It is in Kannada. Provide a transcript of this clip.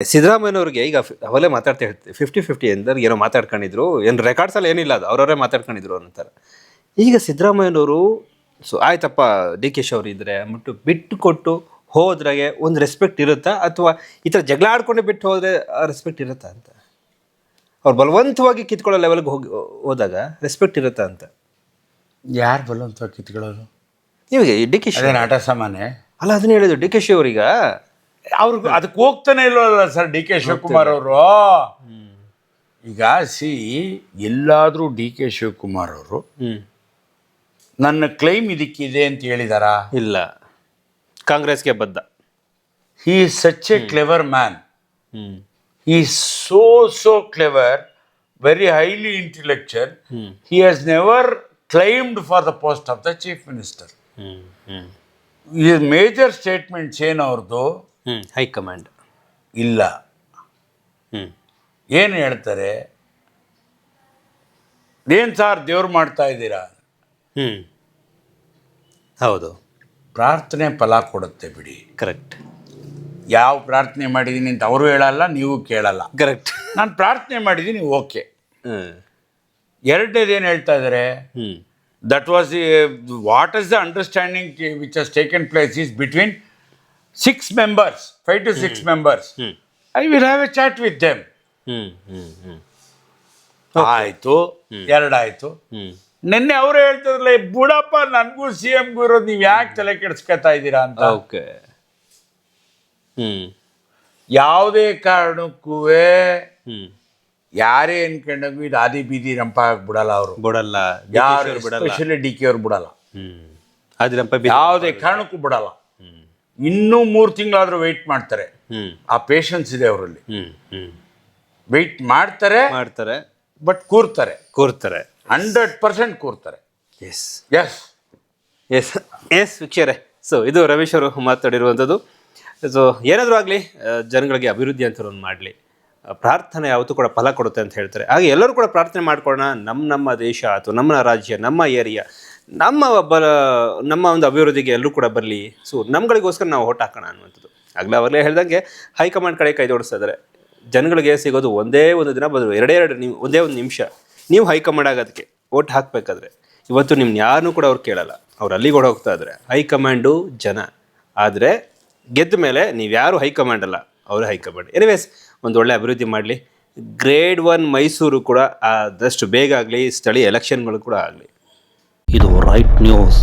ಸಿದ್ದರಾಮಯ್ಯನವ್ರಿಗೆ ಈಗ ಅವಲೇ ಮಾತಾಡ್ತಾ ಹೇಳ್ತೀವಿ ಫಿಫ್ಟಿ ಫಿಫ್ಟಿ ಎಂದ್ರೆ ಏನೋ ಮಾತಾಡ್ಕೊಂಡಿದ್ರು. ಏನು ರೆಕಾರ್ಡ್ಸಲ್ಲಿ ಏನಿಲ್ಲ ಅದು ಅವರವರೇ ಮಾತಾಡ್ಕೊಂಡಿದ್ರು ಅಂತಾರೆ. ಈಗ ಸಿದ್ದರಾಮಯ್ಯನವರು ಸೊ ಆಯ್ತಪ್ಪ ಡಿ ಕೆ ಶಿ ಇದ್ದರೆ ಅಂದ್ಬಿಟ್ಟು ಬಿಟ್ಟು ಕೊಟ್ಟು ಹೋದ್ರಾಗೆ ಒಂದು ರೆಸ್ಪೆಕ್ಟ್ ಇರುತ್ತಾ? ಅಥವಾ ಈ ಥರ ಜಗಳ ಆಡ್ಕೊಂಡು ಬಿಟ್ಟು ಹೋದ್ರೆ ರೆಸ್ಪೆಕ್ಟ್ ಇರುತ್ತಾ ಅಂತ? ಅವ್ರು ಬಲವಂತವಾಗಿ ಕಿತ್ಕೊಳ್ಳೋ ಲೆವೆಲ್ಗೆ ಹೋಗಿ ಹೋದಾಗ ರೆಸ್ಪೆಕ್ಟ್ ಇರುತ್ತಾ ಅಂತ? ಯಾರು ಬಲವಂತವಾಗಿ ಕಿತ್ಕೊಳ್ಳೋರು ಇವಾಗ ಡಿ ಕೆ ಶಿ ಆಟ ನಾಟ ಸಾಮಾನ್ಯ. ಅಲ್ಲ ಅದನ್ನ ಹೇಳಿದ್ರು ಡಿ ಕೆ ಶಿ ಅವ್ರೀಗ ಅವ್ರಿಗೆ ಅದಕ್ಕೆ ಹೋಗ್ತಾನೆ ಇಲ್ವಲ್ಲ ಸರ್ ಡಿ ಕೆ ಶಿವಕುಮಾರ್ ಅವರು? ಈಗ ಸಿ ಎಲ್ಲಾದರೂ ಡಿ ಕೆ ಶಿವಕುಮಾರ್ ಅವರು ನನ್ನ ಕ್ಲೈಮ್ ಇದಕ್ಕಿದೆ ಅಂತ ಹೇಳಿದಾರಾ? ಇಲ್ಲ. ಕಾಂಗ್ರೆಸ್ಗೆ ಬದ್ಧ. He such a clever man ಈ so so clever very highly intellectual he has never claimed for the post of the chief minister ಈ ಮೇಜರ್ ಸ್ಟೇಟ್ಮೆಂಟ್ಸ್ ಏನು ಅವ್ರದ್ದು? ಹೈಕಮಾಂಡ್ ಇಲ್ಲ. ಹ್ಞೂ ಏನು ಹೇಳ್ತಾರೆ? ಏನು ಸಾರ್ ದೇವ್ರು ಮಾಡ್ತಾ ಇದ್ದೀರಾ? ಹ್ಞೂ ಹೌದು. ಪ್ರಾರ್ಥನೆ ಫಲ ಕೊಡುತ್ತೆ ಬಿಡಿ. ಕರೆಕ್ಟ್ ಯಾವ ಪ್ರಾರ್ಥನೆ ಮಾಡಿದ್ದೀನಿ ಅಂತ ಅವರು ಹೇಳಲ್ಲ ನೀವು ಕೇಳಲ್ಲ. ಕರೆಕ್ಟ್ ನಾನು ಪ್ರಾರ್ಥನೆ ಮಾಡಿದ್ದೀನಿ ಓಕೆ. ಹ್ಞೂ ಎರಡನೇದು ಏನು ಹೇಳ್ತಾ ಇದ್ದಾರೆ ಹ್ಞೂ that was what is the understanding which has taken place is between six members five to six members I will have a chat with them ಆಯಿತು. ಎರಡಾಯಿತು. ನಿನ್ನೆ ಅವರು ಹೇಳ್ತಿದ್ರಲ್ಲ "ಏ, ಬುಡಪ್ಪ ನನಗೂ ಸಿ ಎಮ್ಗೂ ಇರೋದು ನೀವು ಯಾಕೆ ತಲೆ ಕೆಡಿಸ್ಕೊತಾ ಇದ್ದೀರಾ ಅಂತ? ಓಕೆ. ಯಾವುದೇ ಕಾರಣಕ್ಕೂ ಯಾರೇ ಅನ್ಕೊಂಡಂಗೂ ಇದು ಆದಿ ಬೀದಿ ರಂಪ ಬಿಡಲ್ಲ ಅವರು. ಬಿಡಲ್ಲ. ಯಾರು ಬಿಡಲ್ಲ. ಎಸ್ಪೆಷಲಿ ಡಿ ಕೆ ಅವ್ರು ಬಿಡಲ್ಲ. ಯಾವುದೇ ಕಾರಣಕ್ಕೂ ಬಿಡಲ್ಲ. ಇನ್ನೂ ಮೂರು ತಿಂಗಳಾದರೂ ವೆಯ್ಟ್ ಮಾಡ್ತಾರೆ. ಆ ಪೇಷನ್ಸ್ ಇದೆ ಅವರಲ್ಲಿ. ವೆಯ್ಟ್ ಮಾಡ್ತಾರೆ ಮಾಡ್ತಾರೆ. ಬಟ್ ಕೂರ್ತಾರೆ. ಕೂರ್ತಾರೆ. ಹಂಡ್ರೆಡ್ ಪರ್ಸೆಂಟ್ ಕೂರ್ತಾರೆ. ಎಸ್ ಎಸ್ ಎಸ್ ಎಸ್ ವೀಕ್ಷರೇ ಸೊ ಇದು ರಮೇಶ್ ಅವರು ಮಾತಾಡಿರುವಂಥದ್ದು. ಸೊ ಏನಾದರೂ ಆಗಲಿ ಜನಗಳಿಗೆ ಅಭಿವೃದ್ಧಿ ಅಂತ ಒಂದು ಮಾಡಲಿ. ಪ್ರಾರ್ಥನೆ ಯಾವತ್ತೂ ಕೂಡ ಫಲ ಕೊಡುತ್ತೆ ಅಂತ ಹೇಳ್ತಾರೆ. ಹಾಗೆ ಎಲ್ಲರೂ ಕೂಡ ಪ್ರಾರ್ಥನೆ ಮಾಡ್ಕೊಳ್ಳೋಣ. ನಮ್ಮ ನಮ್ಮ ದೇಶ ಅಥವಾ ನಮ್ಮ ರಾಜ್ಯ ನಮ್ಮ ಏರಿಯಾ. ನಮ್ಮ ಬರ, ನಮ್ಮ ಒಂದು ಅಭಿವೃದ್ಧಿಗೆ ಎಲ್ಲರೂ ಕೂಡ ಬರಲಿ. ಸೊ ನಮ್ಗಳಿಗೋಸ್ಕರ ನಾವು ಓಟ್ ಹಾಕೋಣ ಅನ್ನುವಂಥದ್ದು. ಆಗಲೇ ಅವರಲ್ಲೇ ಹೇಳ್ದಂಗೆ ಹೈಕಮಾಂಡ್ ಕಡೆ ಕೈ ಜೋಡಿಸ್ತಾ ಜನಗಳಿಗೆ ಸಿಗೋದು ಒಂದೇ ಒಂದು ದಿನ ಬದಲು ಎರಡೇ ಎರಡು ನಿಮ್, ಒಂದೇ ಒಂದು ನಿಮಿಷ. ನೀವು ಹೈಕಮಾಂಡ್ ಆಗೋದಕ್ಕೆ ಓಟ್ ಹಾಕಬೇಕಾದ್ರೆ ಇವತ್ತು ನಿಮ್ನ ಯಾರನ್ನೂ ಕೂಡ ಅವ್ರು ಕೇಳಲ್ಲ. ಅವ್ರು ಅಲ್ಲಿಗೆ ಹೋಗ್ತಾ ಇದ್ದಾರೆ ಹೈಕಮಾಂಡು ಜನ. ಆದರೆ ಗೆದ್ದ ಮೇಲೆ ನೀವು ಯಾರು ಹೈಕಮಾಂಡ್ ಅಲ್ಲ, ಅವರು ಹೈಕಮಾಂಡ್. ಎನಿವೇಸ್ ಒಂದು ಒಳ್ಳೆ ಅಭಿವೃದ್ಧಿ ಮಾಡಲಿ. ಗ್ರೇಡ್ ಒನ್ ಮೈಸೂರು ಕೂಡ ಆದಷ್ಟು ಬೇಗ ಆಗಲಿ, ಸ್ಥಳೀಯ ಎಲೆಕ್ಷನ್ಗಳು ಕೂಡ ಆಗಲಿ. இது ஒரு ரைட் நியூஸ்.